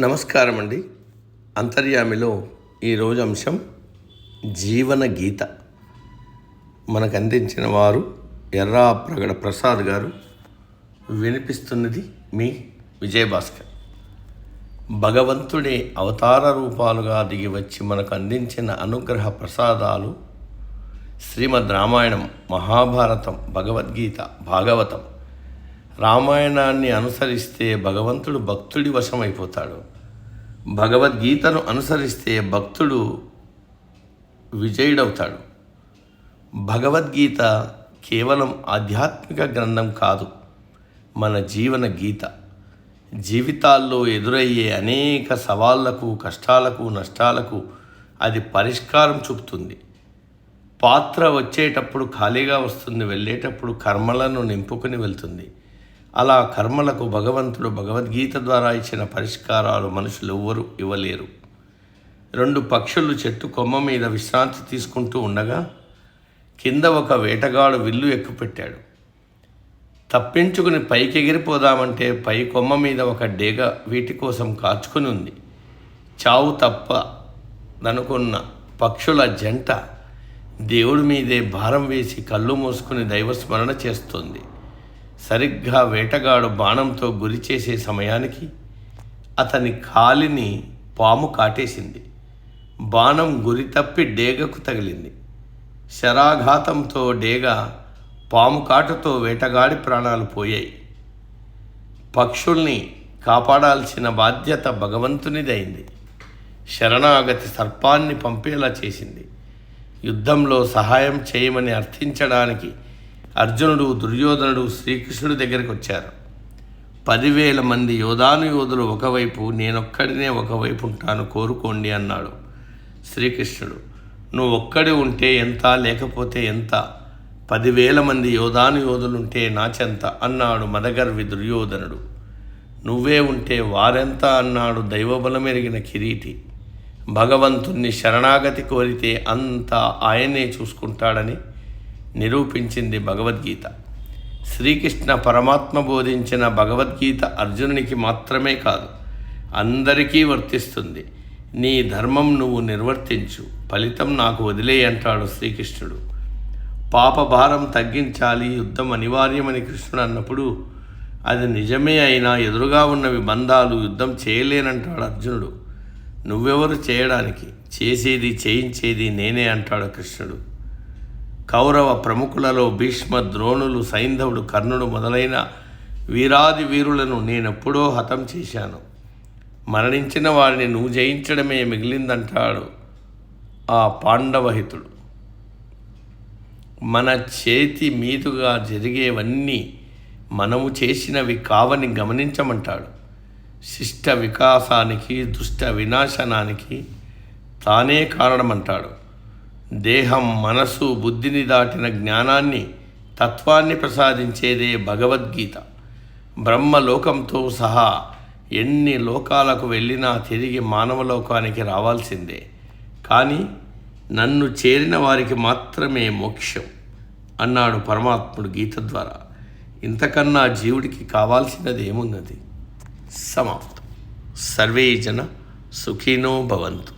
నమస్కారం అండి అంతర్యామిలో ఈరోజు అంశం జీవన గీత. మనకు అందించిన వారు ఎర్రా ప్రగడ ప్రసాద్ గారు. వినిపిస్తున్నది మీ విజయభాస్కర్. భగవంతుడే అవతార రూపాలుగా దిగి వచ్చి మనకు అందించిన అనుగ్రహ ప్రసాదాలు శ్రీమద్ రామాయణం మహాభారతం భగవద్గీత భాగవతం. రామాయణాన్ని అనుసరిస్తే భగవంతుడు భక్తుడి వశమైపోతాడు. భగవద్గీతను అనుసరిస్తే భక్తుడు విజయుడవుతాడు. భగవద్గీత కేవలం ఆధ్యాత్మిక గ్రంథం కాదు మన జీవన గీత. జీవితాల్లో ఎదురయ్యే అనేక సవాళ్ళకు కష్టాలకు నష్టాలకు అది పరిష్కారం చూపుతుంది. పాత్ర వచ్చేటప్పుడు ఖాళీగా వస్తుంది వెళ్ళేటప్పుడు కర్మలను నింపుకుని వెళ్తుంది. అలా కర్మలకు భగవంతుడు భగవద్గీత ద్వారా ఇచ్చిన పరిష్కారాలు మనుషులు ఎవ్వరూ ఇవ్వలేరు. రెండు పక్షులు చెట్టు కొమ్మ మీద విశ్రాంతి తీసుకుంటూ ఉండగా కింద ఒక వేటగాడు విల్లు ఎక్కుపెట్టాడు. తప్పించుకుని పైకి ఎగిరిపోదామంటే పై కొమ్మ మీద ఒక డేగ వీటి కోసం కాచుకుని ఉంది. చావు తప్ప దనుకున్న పక్షుల జంట దేవుడి మీదే భారం వేసి కళ్ళు మూసుకుని దైవస్మరణ చేస్తుంది. సరిగ్గా వేటగాడు బాణంతో గురి చేసే సమయానికి అతని కాలిని పాము కాటేసింది. బాణం గురి తప్పి డేగకు తగిలింది. శరాఘాతంతో డేగ పాము కాటుతో వేటగాడి ప్రాణాలు పోయాయి. పక్షుల్ని కాపాడాల్సిన బాధ్యత భగవంతునిదైంది. శరణాగతి సర్పాన్ని పంపేలా చేసింది. యుద్ధంలో సహాయం చేయమని అర్థించడానికి అర్జునుడు దుర్యోధనుడు శ్రీకృష్ణుడి దగ్గరికి వచ్చారు. పదివేల మంది యోధాను యోధులు ఒకవైపు నేనొక్కడినే ఒకవైపు ఉంటాను కోరుకోండి అన్నాడు శ్రీకృష్ణుడు. నువ్వు ఒక్కడి ఉంటే ఎంత లేకపోతే ఎంత? పదివేల మంది యోధాను యోధులుంటే నాచెంత? అన్నాడు మదగర్వి దుర్యోధనుడు. నువ్వే ఉంటే వారెంత? అన్నాడు దైవబలమెరిగిన కిరీటి. భగవంతుణ్ణి శరణాగతి కోరితే అంతా ఆయనే చూసుకుంటాడని నిరూపించింది భగవద్గీత. శ్రీకృష్ణ పరమాత్మ బోధించిన భగవద్గీత అర్జునునికి మాత్రమే కాదు అందరికీ వర్తిస్తుంది. నీ ధర్మం నువ్వు నిర్వర్తించు ఫలితం నాకు వదిలే అంటాడు శ్రీకృష్ణుడు. పాపభారం తగ్గించాలి యుద్ధం అనివార్యమని కృష్ణుడు అన్నప్పుడు అది నిజమే అయినా ఎదురుగా ఉన్నవి బంధాలు యుద్ధం చేయలేనంటాడు అర్జునుడు. నువ్వెవరు చేయడానికి? చేసేది చేయించేది నేనే అంటాడు కృష్ణుడు. కౌరవ ప్రముఖులలో భీష్మ ద్రోణులు సైంధవుడు కర్ణుడు మొదలైన వీరాది వీరులను నేనెప్పుడో హతం చేశాను. మరణించిన వారిని నువ్వు జయించడమే మిగిలిందంటాడు ఆ పాండవహితుడు మన చేతి మీదుగా జరిగేవన్నీ మనము చేసినవి కావని గమనించమంటాడు. శిష్ట వికాసానికి దుష్ట వినాశనానికి తానే కారణమంటాడు. దేహం మనసు బుద్ధిని దాటిన జ్ఞానాన్ని తత్వాన్ని ప్రసాదించేదే భగవద్గీత. బ్రహ్మలోకంతో సహా ఎన్ని లోకాలకు వెళ్ళినా తిరిగి మానవలోకానికి రావాల్సిందే. కానీ నన్ను చేరిన వారికి మాత్రమే మోక్షం అన్నాడు పరమాత్ముడు గీత ద్వారా. ఇంతకన్నా జీవుడికి కావాల్సినది ఏమున్నది సమాప్తం. సర్వే జన సుఖీనో భవంతు.